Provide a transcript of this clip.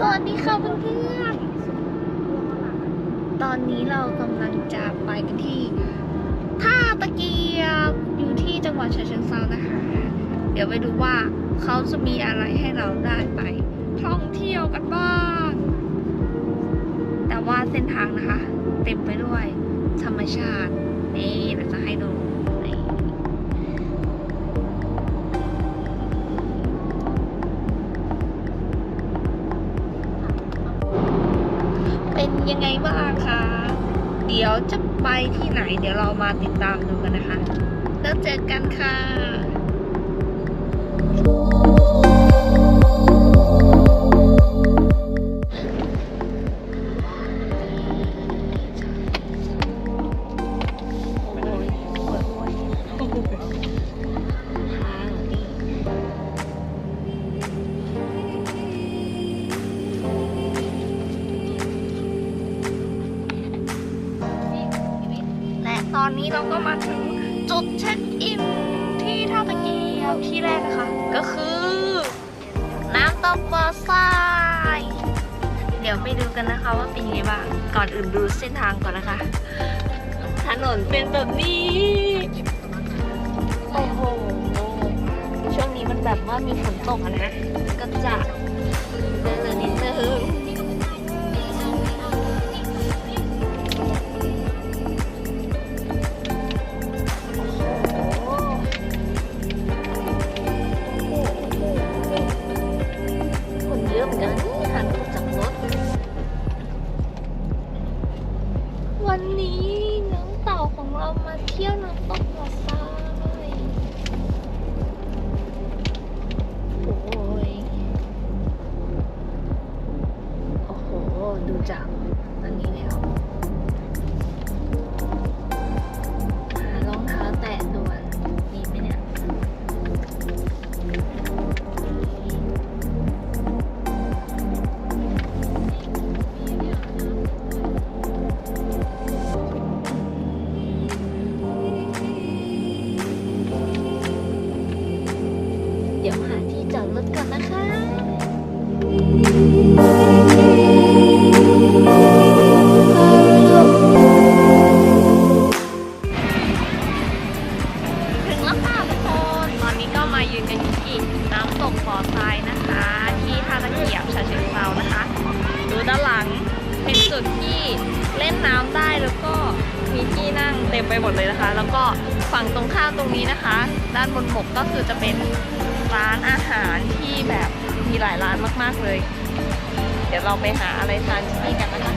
สวัสดีค่ะเพื่อนๆ ตอนนี้เรากำลังจะไปกันที่ท่าตะเกียบอยู่ที่จังหวัดฉะเชิงเทรานะคะ เดี๋ยวไปดูว่าเขาจะมีอะไรให้เราได้ไป ท่องเที่ยวกันบ้าง แต่ว่าเส้นทางนะคะ เต็มไปด้วยธรรมชาติ นี่เราจะให้ดู ยังไงบ้างคะ เดี๋ยวจะไปที่ไหน เดี๋ยวเรามาติดตามดูกันนะคะ แล้วเจอกันค่ะ ตอนนี้เราก็มาถึงจุดเช็คอินที่ท่าตะเกียบที่แรกนะคะ ก็คือ น้ำตกบ่อทรายเดี๋ยวไปดูกันนะคะว่าเป็นยังไงบ้าง ก่อนอื่นดูเส้นทางก่อนนะคะ ถนนเป็นแบบนี้ โอ้โห ช่วงนี้มันแบบว่ามีฝนตกนะ ก็จะ คนเยอะเหมือนกันนะเนี่ยหันออกจากรถ วันนี้น้องเต่าของเรามาเที่ยวน้ำตกหัวทรายโอ้ย โอ้โห ดูจาก ถึงแล้วค่ะทุกคน ตอนนี้ก็มายืนกันอยู่ที่น้ำตกบ่อทรายนะคะ ที่ท่าตะเกียบชาเชิงเซานะคะ ดูด้านหลังเป็นจุดที่เล่นน้ำได้แล้วก็มีที่นั่งเต็มไปหมดเลยนะคะ แล้วก็ฝั่งตรงข้ามตรงนี้นะคะ ด้านบนบกก็คือจะเป็นร้านอาหารที่แบบ มีหลายร้านมาก ๆ เลย เดี๋ยวเราไปหาอะไรทานที่นี่กันนะคะ